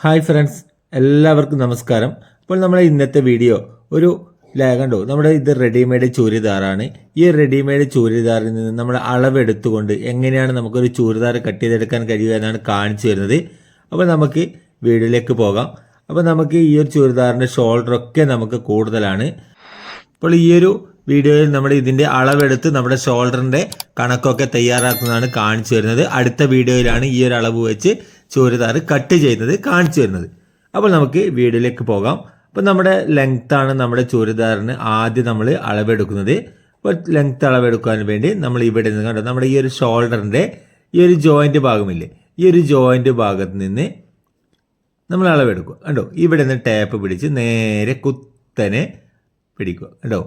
Hi friends എല്ലാവർക്കും നമസ്കാരം. അപ്പോൾ നമ്മുടെ ഇന്നത്തെ വീഡിയോ ഒരു ലേഖണ്ടോ നമ്മുടെ ഇത് റെഡിമെയ്ഡ് ചൂരിദാറാണ്. ഈ റെഡിമെയ്ഡ് ചൂരിദാറിൽ നിന്ന് നമ്മൾ അളവെടുത്തുകൊണ്ട് എങ്ങനെയാണ് നമുക്കൊരു ചൂരിദാർ കട്ട് ചെയ്തെടുക്കാൻ കഴിയുക എന്നാണ് കാണിച്ചു വരുന്നത് അപ്പോൾ നമുക്ക് വീഡിയോയിലേക്ക് പോകാം. അപ്പോൾ നമുക്ക് ഈ ഒരു ചൂരിദാറിന്റെ ഷോൾഡറൊക്കെ നമുക്ക് കൂടുതലാണ്. അപ്പോൾ ഈ ഒരു വീഡിയോയിൽ നമ്മൾ ഇതിന്റെ അളവെടുത്ത് നമ്മുടെ ഷോൾഡറിന്റെ കണക്കൊക്കെ തയ്യാറാക്കുന്നതാണ് കാണിച്ചു വരുന്നത് അടുത്ത വീഡിയോയിലാണ് ഈ ഒരു അളവ് വെച്ച് ചുരിദാർ കട്ട് ചെയ്യുന്നത് കാണിച്ചു വരുന്നത് അപ്പോൾ നമുക്ക് വീടിലേക്ക് പോകാം. അപ്പോൾ നമ്മുടെ ലെങ്ത്താണ് നമ്മുടെ ചുരിദാറിന് ആദ്യം നമ്മൾ അളവെടുക്കുന്നത്. അപ്പോൾ ലെങ്ത് അളവെടുക്കാൻ വേണ്ടി നമ്മൾ ഇവിടെ നിന്ന് കണ്ടോ നമ്മുടെ ഈ ഒരു ഷോൾഡറിന്റെ ഈ ഒരു ജോയിന്റ് ഭാഗമില്ലേ ഈ ഒരു ജോയിന്റ് ഭാഗത്ത് നിന്ന് നമ്മൾ അളവെടുക്കുക. കണ്ടോ ഇവിടെ നിന്ന് ടാപ്പ് പിടിച്ച് നേരെ കുത്തനെ പിടിക്കുക. കണ്ടോ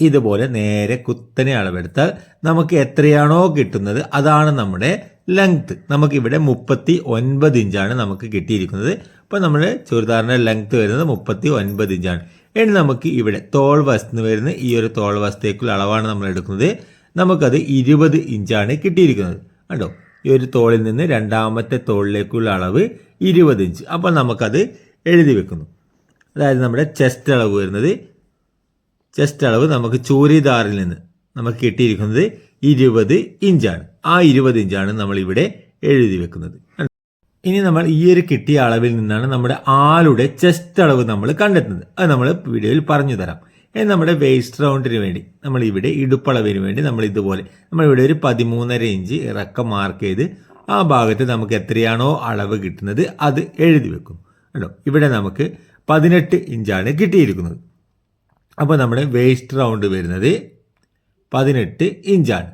ഇതുപോലെ നേരെ കുത്തനെ അളവെടുത്താൽ നമുക്ക് എത്രയാണോ കിട്ടുന്നത് അതാണ് നമ്മുടെ ലെങ്ത് നമുക്കിവിടെ മുപ്പത്തി ഒൻപത് ഇഞ്ചാണ് നമുക്ക് കിട്ടിയിരിക്കുന്നത്. അപ്പോൾ നമ്മുടെ ചുരിദാറിന്റെ ലെങ്ത് വരുന്നത് മുപ്പത്തി ഒൻപത് ഇഞ്ചാണ്. ഇനി നമുക്ക് ഇവിടെ തോൾ വസ്തു വരുന്ന ഈ ഒരു തോൾ വസ്തുക്കുള്ള അളവാണ് നമ്മൾ എടുക്കുന്നത്. നമുക്കത് ഇരുപത് ഇഞ്ചാണ് കിട്ടിയിരിക്കുന്നത്. കണ്ടോ? ഈ ഒരു തോളിൽ നിന്ന് രണ്ടാമത്തെ തോളിലേക്കുള്ള അളവ് ഇരുപത് ഇഞ്ച്. അപ്പോൾ നമുക്കത് എഴുതി വെക്കുന്നു. അതായത് നമ്മുടെ ചെസ്റ്റ് അളവ് വരുന്നത്. ചെസ്റ്റ് അളവ് നമുക്ക് ചൂരിദാറിൽ നിന്ന് നമുക്ക് കിട്ടിയിരിക്കുന്നത് ഇരുപത് ഇഞ്ചാണ്. ആ ഇരുപത് ഇഞ്ചാണ് നമ്മൾ ഇവിടെ എഴുതി വെക്കുന്നത്. ഇനി നമ്മൾ ഈ ഒരു കിട്ടിയ അളവിൽ നിന്നാണ് നമ്മുടെ ആളുടെ ചെസ്റ്റ് അളവ് നമ്മൾ കണ്ടെത്തുന്നത്. അത് നമ്മൾ വീഡിയോയിൽ പറഞ്ഞു തരാം. ഇനി നമ്മുടെ വേസ്റ്റ് റൗണ്ടിന് വേണ്ടി നമ്മൾ ഇവിടെ ഇടുപ്പളവിന് വേണ്ടി നമ്മൾ ഇതുപോലെ നമ്മൾ ഇവിടെ ഒരു പതിമൂന്നര ഇഞ്ച് ഇറക്കം മാർക്ക് ചെയ്ത് ആ ഭാഗത്ത് നമുക്ക് എത്രയാണോ അളവ് കിട്ടുന്നത് അത് എഴുതി വെക്കും. കേട്ടോ ഇവിടെ നമുക്ക് പതിനെട്ട് ഇഞ്ചാണ് കിട്ടിയിരിക്കുന്നത്. അപ്പോൾ നമ്മുടെ വേസ്റ്റ് റൗണ്ട് വരുന്നത് പതിനെട്ട് ഇഞ്ചാണ്.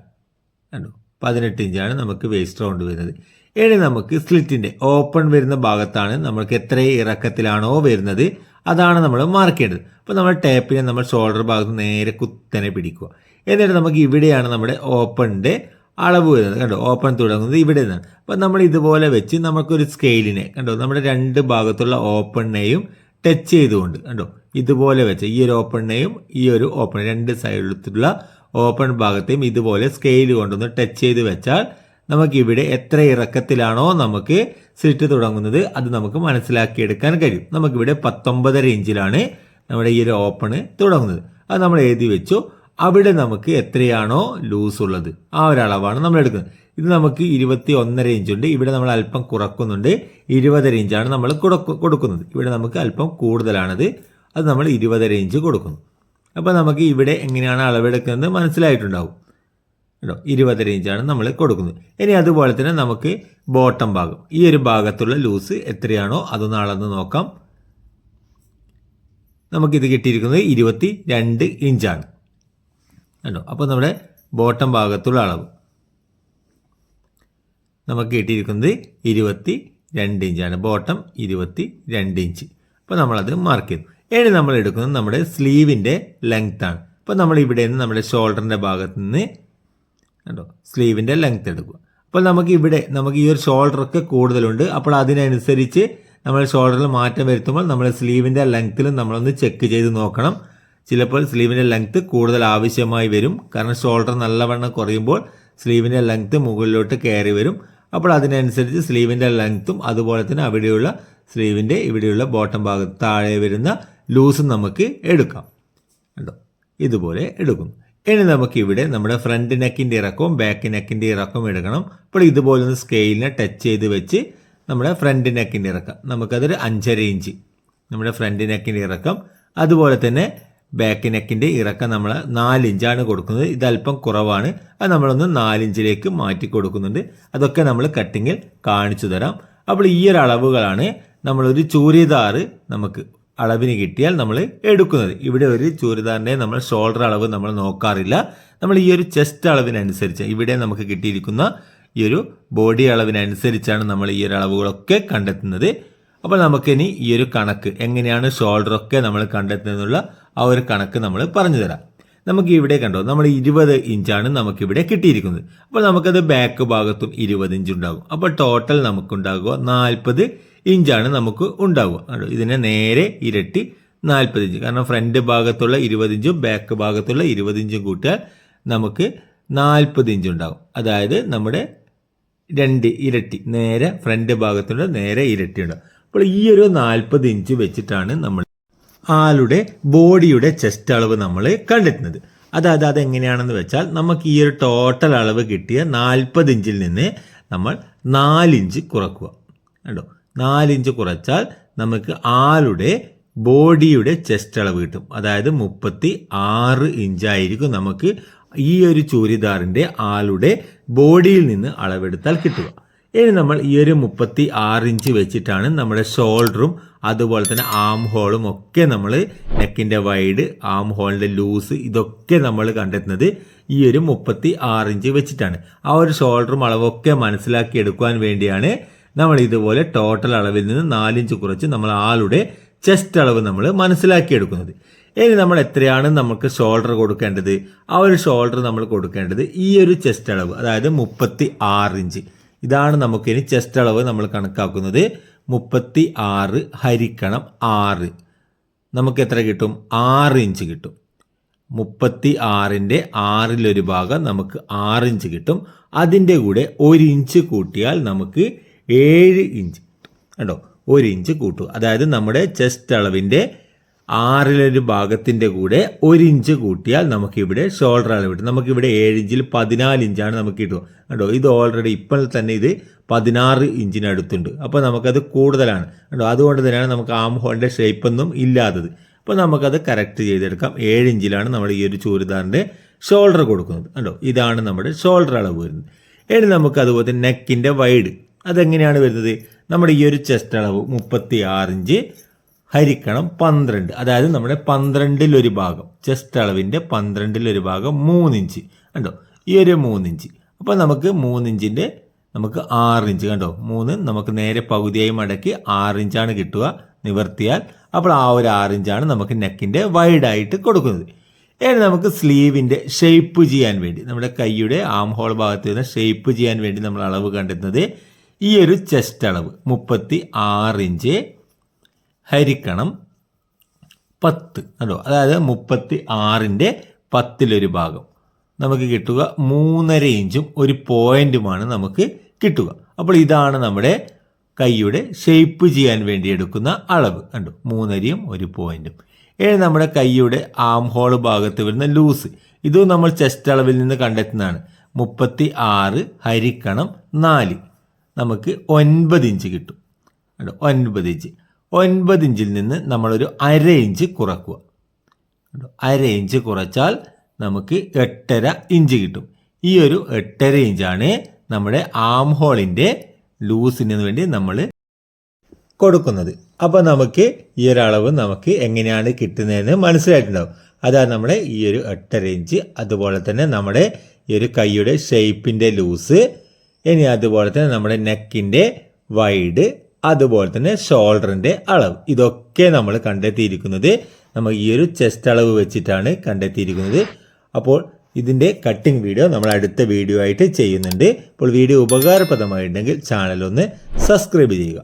കണ്ടോ? പതിനെട്ട് ഇഞ്ചാണ് നമുക്ക് വേസ്റ്റ് റൗണ്ട് വരുന്നത്. ഇനി നമുക്ക് സ്ലിറ്റിന്റെ ഓപ്പൺ വരുന്ന ഭാഗത്താണ് നമ്മൾക്ക് എത്ര ഇറക്കത്തിലാണോ വരുന്നത്. അതാണ് നമ്മൾ മാർക്ക് ചെയ്യേണ്ടത്. അപ്പോൾ നമ്മൾ ടേപ്പിനെ നമ്മൾ ഷോൾഡർ ഭാഗത്ത് നേരെ കുത്തനെ പിടിക്കുക. എന്നിട്ട് നമുക്ക് ഇവിടെയാണ് നമ്മുടെ ഓപ്പണിന്റെ അളവ് വരുന്നത്. കണ്ടോ? ഓപ്പൺ തുടങ്ങുന്നത് ഇവിടെ നിന്നാണ്. അപ്പോൾ നമ്മൾ ഇതുപോലെ വെച്ച് നമുക്കൊരു സ്കെയിലിനെ കണ്ടോ? നമ്മുടെ രണ്ട് ഭാഗത്തുള്ള ഓപ്പണിനെയും ടച്ച് ചെയ്തുകൊണ്ട് കണ്ടോ? ഇതുപോലെ വെച്ച് ഈ ഒരു ഓപ്പണിനെയും ഈ ഒരു ഓപ്പൺ രണ്ട് സൈഡിലുള്ള ഓപ്പൺ ഭാഗത്തെയും ഇതുപോലെ സ്കെയിൽ കൊണ്ടൊന്ന് ടച്ച് ചെയ്ത് വെച്ചാൽ നമുക്കിവിടെ എത്ര ഇറക്കത്തിലാണോ നമുക്ക് സിറ്റ് തുടങ്ങുന്നത് അത് നമുക്ക് മനസ്സിലാക്കിയെടുക്കാൻ കഴിയും. നമുക്കിവിടെ പത്തൊമ്പതര ഇഞ്ചിലാണ് നമ്മുടെ ഈ ഒരു ഓപ്പണ് തുടങ്ങുന്നത്. അത് നമ്മൾ എഴുതി വെച്ചു. അവിടെ നമുക്ക് എത്രയാണോ ലൂസ് ഉള്ളത്. ആ ഒരു അളവാണ് നമ്മൾ എടുക്കുന്നത്. ഇത് നമുക്ക് ഇരുപത്തി ഒന്നര ഇഞ്ചുണ്ട്. ഇവിടെ നമ്മൾ അല്പം കുറക്കുന്നുണ്ട്. ഇരുപതര ഇഞ്ചാണ് നമ്മൾ കൊടുക്കുന്നത്. ഇവിടെ നമുക്ക് അല്പം കൂടുതലാണത്. അത് നമ്മൾ ഇരുപതര ഇഞ്ച് കൊടുക്കുന്നു. അപ്പോൾ നമുക്ക് ഇവിടെ എങ്ങനെയാണ് അളവെടുക്കുന്നത് മനസ്സിലായിട്ടുണ്ടാവും. കേട്ടോ ഇരുപതര ഇഞ്ചാണ് നമ്മൾ കൊടുക്കുന്നത്. ഇനി അതുപോലെ തന്നെ നമുക്ക് ബോട്ടം ഭാഗം. ഈ ഒരു ഭാഗത്തുള്ള ലൂസ് എത്രയാണോ അതൊന്ന് അളന്ന് നോക്കാം. നമുക്കിത് കിട്ടിയിരിക്കുന്നത് ഇരുപത്തി രണ്ട് ഇഞ്ചാണ്. കേട്ടോ അപ്പോൾ നമ്മുടെ ബോട്ടം ഭാഗത്തുള്ള അളവ്. നമുക്ക് കിട്ടിയിരിക്കുന്നത് ഇരുപത്തി രണ്ട് ഇഞ്ചാണ്. ബോട്ടം ഇരുപത്തി രണ്ട് ഇഞ്ച്. അപ്പോൾ നമ്മളത് മാർക്ക് ചെയ്തു ഇനി നമ്മൾ എടുക്കുന്നത് നമ്മുടെ സ്ലീവിന്റെ ലെങ്ത് ആണ്. അപ്പോൾ നമ്മൾ ഇവിടെ നിന്ന് നമ്മുടെ ഷോൾഡറിന്റെ ഭാഗത്ത് നിന്ന് കണ്ടോ? സ്ലീവിന്റെ ലെങ്ത് എടുക്കുക. അപ്പോൾ നമുക്ക് ഇവിടെ നമുക്ക് ഈ ഒരു ഷോൾഡറൊക്കെ കൂടുതലുണ്ട്. അപ്പോൾ അതിനനുസരിച്ച് നമ്മൾ ഷോൾഡറിൽ മാറ്റം വരുത്തുമ്പോൾ നമ്മൾ സ്ലീവിന്റെ ലെങ്ത്തിലും നമ്മളൊന്ന് ചെക്ക് ചെയ്ത് നോക്കണം. ചിലപ്പോൾ സ്ലീവിന്റെ ലെങ്ത്ത് കൂടുതൽ ആവശ്യമായി വരും. കാരണം ഷോൾഡർ നല്ലവണ്ണം കുറയുമ്പോൾ സ്ലീവിന്റെ ലെങ്ത്ത് മുകളിലോട്ട് കയറി വരും. അപ്പോൾ അതിനനുസരിച്ച് സ്ലീവിന്റെ ലെങ്ത്തും അതുപോലെ തന്നെ അവിടെയുള്ള സ്ലീവിന്റെ ഇവിടെയുള്ള ബോട്ടം ഭാഗത്ത് താഴെ വരുന്ന ലൂസും നമുക്ക് എടുക്കാം. കണ്ടോ? ഇതുപോലെ എടുക്കും ഇനി നമുക്ക് ഇവിടെ നമ്മുടെ ഫ്രണ്ട് നെക്കിന്റെ ഇറക്കവും ബാക്ക് നെക്കിന്റെ ഇറക്കവും എടുക്കണം. അപ്പോൾ ഇതുപോലെ ഒന്ന് സ്കെയിലിനെ ടച്ച് ചെയ്ത് വെച്ച് നമ്മുടെ ഫ്രണ്ട് നെക്കിന്റെ ഇറക്കം. നമുക്കതൊരു അഞ്ചര ഇഞ്ച് നമ്മുടെ ഫ്രണ്ട് നെക്കിന്റെ ഇറക്കം. അതുപോലെ തന്നെ ബാക്ക് നെക്കിന്റെ ഇറക്കം നമ്മൾ നാലിഞ്ചാണ് കൊടുക്കുന്നത്. ഇതല്പം കുറവാണ്. അത് നമ്മളൊന്ന് നാലിഞ്ചിലേക്ക് മാറ്റി കൊടുക്കുന്നുണ്ട്. അതൊക്കെ നമ്മൾ കട്ടിങ്ങിൽ കാണിച്ചു തരാം. അപ്പോൾ ഈ ഒരു അളവുകളാണ് നമ്മളൊരു ചൂരിദാറ് നമുക്ക് അളവിന് കിട്ടിയാൽ നമ്മൾ എടുക്കുന്നത്. ഇവിടെ ഒരു ചൂരിദാറിന്റെ നമ്മൾ ഷോൾഡർ അളവ് നമ്മൾ നോക്കാറില്ല. നമ്മൾ ഈ ഒരു ചെസ്റ്റ് അളവിനനുസരിച്ച് ഇവിടെ നമുക്ക് കിട്ടിയിരിക്കുന്ന ഈ ഒരു ബോഡി അളവിനനുസരിച്ചാണ് നമ്മൾ ഈ ഒരു അളവുകളൊക്കെ കണ്ടെത്തുന്നത്. അപ്പോൾ നമുക്കിനി ഈ ഒരു കണക്ക് എങ്ങനെയാണ് ഷോൾഡറൊക്കെ നമ്മൾ കണ്ടെത്തുന്നതിനുള്ള ആ ഒരു കണക്ക് നമ്മൾ പറഞ്ഞു തരാം നമുക്ക് ഇവിടെ കണ്ടോ നമ്മൾ ഇരുപത് ഇഞ്ചാണ് നമുക്കിവിടെ കിട്ടിയിരിക്കുന്നത്. അപ്പോൾ നമുക്കത് ബാക്ക് ഭാഗത്തും ഇരുപത് ഇഞ്ച് ഉണ്ടാകും. അപ്പോൾ ടോട്ടൽ നമുക്കുണ്ടാകുക നാൽപ്പത് ഇഞ്ചാണ് നമുക്ക് ഉണ്ടാവുക. ഇതിനെ നേരെ ഇരട്ടി നാൽപ്പത് ഇഞ്ച്. കാരണം ഫ്രണ്ട് ഭാഗത്തുള്ള ഇരുപത് ഇഞ്ചും ബാക്ക് ഭാഗത്തുള്ള ഇരുപത് ഇഞ്ചും കൂട്ടിയാൽ നമുക്ക് നാൽപ്പത് ഇഞ്ച് ഉണ്ടാകും. അതായത് നമ്മുടെ രണ്ട് ഇരട്ടി നേരെ ഫ്രണ്ട് ഭാഗത്തുള്ള നേരെ ഇരട്ടി ഉണ്ടാകും. അപ്പോൾ ഈ ഒരു നാൽപ്പത് ഇഞ്ച് വെച്ചിട്ടാണ് നമ്മൾ ആളുടെ ബോഡിയുടെ ചെസ്റ്റ് അളവ് നമ്മൾ കണ്ടെത്തുന്നത്. അതായത് അതെങ്ങനെയാണെന്ന് വെച്ചാൽ നമുക്ക് ഈ ഒരു ടോട്ടൽ അളവ് കിട്ടിയ നാൽപ്പത് ഇഞ്ചിൽ നിന്ന് നമ്മൾ നാലിഞ്ച് കുറക്കുക. കേട്ടോ നാലിഞ്ച് കുറച്ചാൽ നമുക്ക് ആളുടെ ബോഡിയുടെ ചെസ്റ്റ് അളവ് കിട്ടും. അതായത് മുപ്പത്തി ആറ് ഇഞ്ചായിരിക്കും നമുക്ക് ഈ ഒരു ചൂരിദാറിന്റെ ആളുടെ ബോഡിയിൽ നിന്ന് അളവെടുത്താൽ കിട്ടുക. ഇനി നമ്മൾ ഈ ഒരു മുപ്പത്തി ആറ് ഇഞ്ച് വെച്ചിട്ടാണ് നമ്മുടെ ഷോൾഡറും അതുപോലെ തന്നെ ആം ഹോളും ഒക്കെ നമ്മൾ നെക്കിന്റെ വൈഡ് ആം ഹോളിന്റെ ലൂസ് ഇതൊക്കെ നമ്മൾ കണ്ടെത്തുന്നത് ഈ ഒരു മുപ്പത്തി ആറ് ഇഞ്ച് വെച്ചിട്ടാണ്. ആ ഒരു ഷോൾഡറും അളവൊക്കെ മനസ്സിലാക്കി എടുക്കുവാൻ വേണ്ടിയാണ് നമ്മൾ ഇതുപോലെ ടോട്ടൽ അളവിൽ നിന്ന് നാലിഞ്ച് കുറച്ച് നമ്മൾ ആളുടെ ചെസ്റ്റ് അളവ് നമ്മൾ മനസ്സിലാക്കിയെടുക്കുന്നത്. ഇനി നമ്മൾ എത്രയാണ് നമുക്ക് ഷോൾഡർ കൊടുക്കേണ്ടത്? ആ ഒരു ഷോൾഡർ നമ്മൾ കൊടുക്കേണ്ടത് ഈ ഒരു ചെസ്റ്റ് അളവ് അതായത് മുപ്പത്തി ആറ് ഇഞ്ച് ഇതാണ് നമുക്ക് ഇനി ചെസ്റ്റ് അളവ് നമ്മൾ കണക്കാക്കുന്നത്. മുപ്പത്തി ആറ് ഹരിക്കണം ആറ്. നമുക്ക് എത്ര കിട്ടും? ആറ് ഇഞ്ച് കിട്ടും. മുപ്പത്തി ആറിന്റെ ആറിലൊരു ഭാഗം നമുക്ക് ആറ് ഇഞ്ച് കിട്ടും. അതിന്റെ കൂടെ ഒരു ഇഞ്ച് കൂട്ടിയാൽ നമുക്ക് ഏഴ് ഇഞ്ച്. കണ്ടോ? ഒരു ഇഞ്ച് കൂട്ടും അതായത് നമ്മുടെ ചെസ്റ്റ് അളവിന്റെ ആറിലൊരു ഭാഗത്തിന്റെ കൂടെ ഒരു ഇഞ്ച് കൂട്ടിയാൽ നമുക്കിവിടെ ഷോൾഡർ അളവ് കിട്ടും. നമുക്കിവിടെ ഏഴ് ഇഞ്ചിൽ പതിനാല് ഇഞ്ചാണ് നമുക്ക് കിട്ടുക. കണ്ടോ? ഇത് ഓൾറെഡി ഇപ്പോൾ തന്നെ ഇത് പതിനാറ് ഇഞ്ചിനടുത്തുണ്ട് അപ്പോൾ നമുക്കത് കൂടുതലാണ്. കണ്ടോ? അതുകൊണ്ട് തന്നെയാണ് നമുക്ക് ആം ഹോളിന്റെ ഷേപ്പൊന്നും ഇല്ലാത്തത്. അപ്പോൾ നമുക്കത് കറക്റ്റ് ചെയ്തെടുക്കാം. ഏഴ് ഇഞ്ചിലാണ് നമ്മൾ ഈ ഒരു ചൂരിദാറിന്റെ ഷോൾഡർ കൊടുക്കുന്നത്. കണ്ടോ? ഇതാണ് നമ്മുടെ ഷോൾഡർ അളവ് വരുന്നത്. ഇനി നമുക്ക് അതുപോലെ നെക്കിന്റെ വൈഡ് അതെങ്ങനെയാണ് വരുന്നത്? നമ്മുടെ ഈ ഒരു ചെസ്റ്റ് അളവ് മുപ്പത്തി ഇഞ്ച് ഹരിക്കണം പന്ത്രണ്ട്. അതായത് നമ്മുടെ പന്ത്രണ്ടിലൊരു ഭാഗം ചെസ്റ്റ് അളവിന്റെ പന്ത്രണ്ടിലൊരു ഭാഗം മൂന്നിഞ്ച് കണ്ടോ? ഈ ഒരു മൂന്നിഞ്ച് അപ്പോൾ നമുക്ക് മൂന്നിഞ്ചിന്റെ നമുക്ക് ഇഞ്ച്. കണ്ടോ? മൂന്ന് നമുക്ക് നേരെ പകുതിയായി മടക്കി ആറിഞ്ചാണ് കിട്ടുക നിവർത്തിയാൽ. അപ്പോൾ ആ ഒരു ആറിഞ്ചാണ് നമുക്ക് നെക്കിന്റെ വൈഡായിട്ട് കൊടുക്കുന്നത്. ഇനി നമുക്ക് സ്ലീവിന്റെ ഷേപ്പ് ചെയ്യാൻ വേണ്ടി നമ്മുടെ കൈയുടെ ആം ഹോൾ ഭാഗത്ത് നിന്ന് ഷേപ്പ് ചെയ്യാൻ വേണ്ടി നമ്മൾ അളവ് കണ്ടെത്തുന്നത് ഈ ഒരു ചെസ്റ്റ് അളവ് മുപ്പത്തി ആറ് ഇഞ്ച്. ഹരിക്കണം പത്ത്. കണ്ടോ? അതായത് മുപ്പത്തി ആറിന്റെ പത്തിലൊരു ഭാഗം. നമുക്ക് കിട്ടുക മൂന്നര ഇഞ്ചും ഒരു പോയിന്റുമാണ് നമുക്ക് കിട്ടുക. അപ്പോൾ ഇതാണ് നമ്മുടെ കൈയുടെ ഷേപ്പ് ചെയ്യാൻ വേണ്ടി എടുക്കുന്ന അളവ്. കണ്ടു? മൂന്നരയും ഒരു പോയിന്റും ഏഴ് നമ്മുടെ കൈയുടെ ആം ഹോൾ ഭാഗത്ത് വരുന്ന ലൂസ്. ഇതും നമ്മൾ ചെസ്റ്റ് അളവിൽ നിന്ന് കണ്ടെത്തുന്നതാണ്. മുപ്പത്തി ആറ് ഹരിക്കണം നാല്. നമുക്ക് ഒൻപത് ഇഞ്ച് കിട്ടും. കണ്ടോ? ഒൻപത് ഇഞ്ച്. ഒൻപത് ഇഞ്ചിൽ നിന്ന് നമ്മളൊരു അര ഇഞ്ച് കുറക്കുക. കണ്ടോ? അര ഇഞ്ച് കുറച്ചാൽ നമുക്ക് എട്ടര ഇഞ്ച് കിട്ടും. ഈ ഒരു എട്ടര ഇഞ്ചാണ് നമ്മുടെ ആം ഹോളിന്റെ ലൂസിന് വേണ്ടി നമ്മൾ കൊടുക്കുന്നത്. അപ്പോൾ നമുക്ക് ഈ ഒരു അളവ് നമുക്ക് എങ്ങനെയാണ് കിട്ടുന്നതെന്ന് മനസ്സിലായിട്ടുണ്ടാവും. അതാണ് നമ്മുടെ ഈ ഒരു എട്ടര ഇഞ്ച് അതുപോലെ തന്നെ നമ്മുടെ ഈ ഒരു കൈയുടെ ഷേപ്പിന്റെ ലൂസ് ഇനി അതുപോലെ തന്നെ നമ്മുടെ നെക്കിന്റെ വൈഡ് അതുപോലെ തന്നെ ഷോൾഡറിന്റെ അളവ്. ഇതൊക്കെ നമ്മൾ കണ്ടെത്തിയിരിക്കുന്നത് നമ്മൾ ഈ ഒരു ചെസ്റ്റ് അളവ് വെച്ചിട്ടാണ് കണ്ടെത്തിയിരിക്കുന്നത്. അപ്പോൾ ഇതിന്റെ കട്ടിംഗ് വീഡിയോ നമ്മൾ അടുത്ത വീഡിയോ ആയിട്ട് ചെയ്യുന്നുണ്ട്. അപ്പോൾ വീഡിയോ ഉപകാരപ്രദമായിട്ടുണ്ടെങ്കിൽ ചാനൽ ഒന്ന് സബ്സ്ക്രൈബ് ചെയ്യുക.